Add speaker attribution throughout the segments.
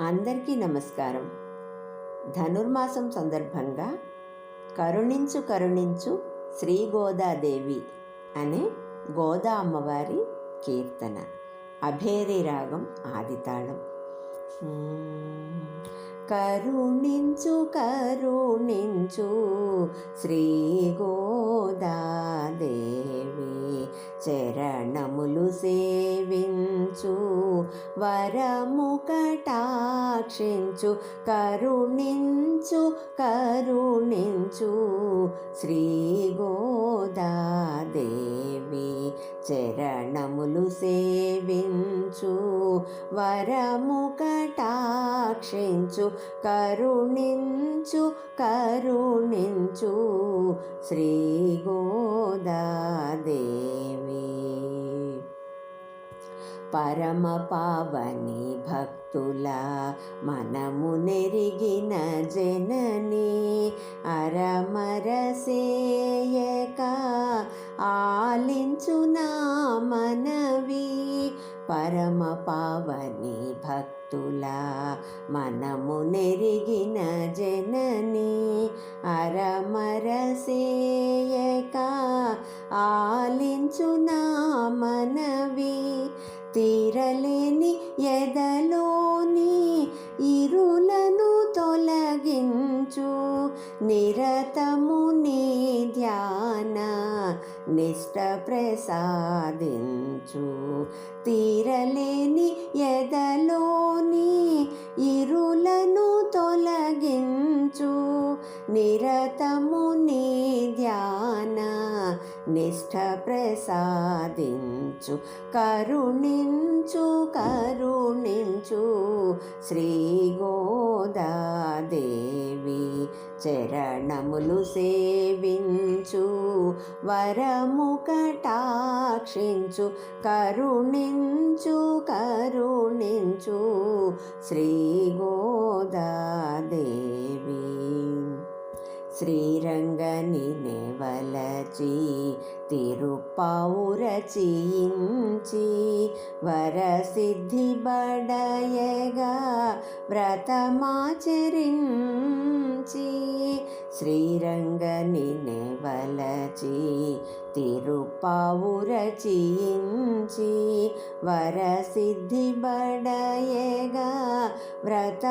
Speaker 1: అందరికీ నమస్కారం. ధనుర్మాసం సందర్భంగా కరుణించు కరుణించు శ్రీ గోదాదేవి అనే గోదా అమ్మవారి కీర్తన. అభేరి రాగం ఆదితాళం. కరుణించు కరుణించు శ్రీ గోదాదేవి చరణములు సేవి కరుణించు వరము కటాక్షించు కరుణించు కరుణించు. శ్రీ గోదాదేవి చరణములు సేవించు వరము కటాక్షించు కరుణించు కరుణించు. శ్రీ గోదాదేవి పరమ పావని భక్తుల మనము నెరిగిన జనని అరమరసేయక ఆలించునా మనవి. పరమ పావని భక్తుల మనము నెరిగిన జనని అరమరసేయక ఆలించునా మనవి. ఎదలోని ఇరులను తొలగించు. నిరతము నీ ధ్యాన నిష్ట ప్రసాదించు. తీరలేని ఎదలోని ఇరులను తొలగించు. నిరతము నీ ధ్యాన నిష్ట ప్రసాదించు కరుణించు కరుణించు శ్రీ గోదాదేవి. చరణములు సేవించు వరము కటాక్షించు కరుణించు కరుణించు శ్రీ గోదాదేవి. శ్రీరంగని నెవలచి తిరుపావురచించి వరసిద్ధి బడయగా వ్రతమాచరించి శ్రీరంగని నెవలచి తిరుపావురచించి వరసిద్ధి బడయగా వ్రతమాచరించి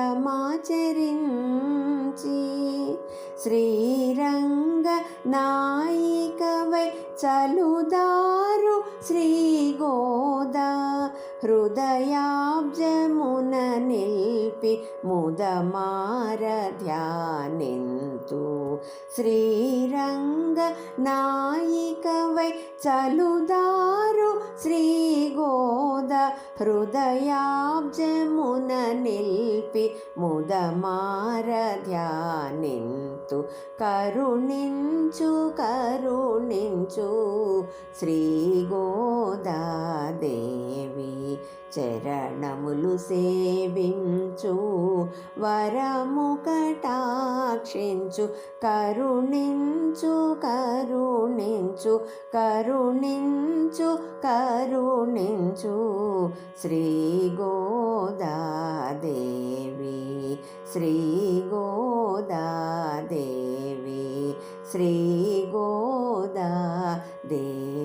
Speaker 1: శ్రీరంగ నాయికవై చలుదారు శ్రీ గోదా హృదయాబ్జమున నిల్పి ముదమార ధ్యానింతు. శ్రీరంగ నాయికవై చలుదారు శ్రీ గోద హృదయాబ్జమున నిల్పి ముదమార ధ్యానింతు. కరుణించు కరుణించు శ్రీ గోదాదేవి. చరణములు సేవించు వరము కటాక్షించు కరుణించు కరుణించు కరుణించు కరుణించు. శ్రీ గోదాదేవి శ్రీ గోదాదేవి శ్రీ గోదా దేవి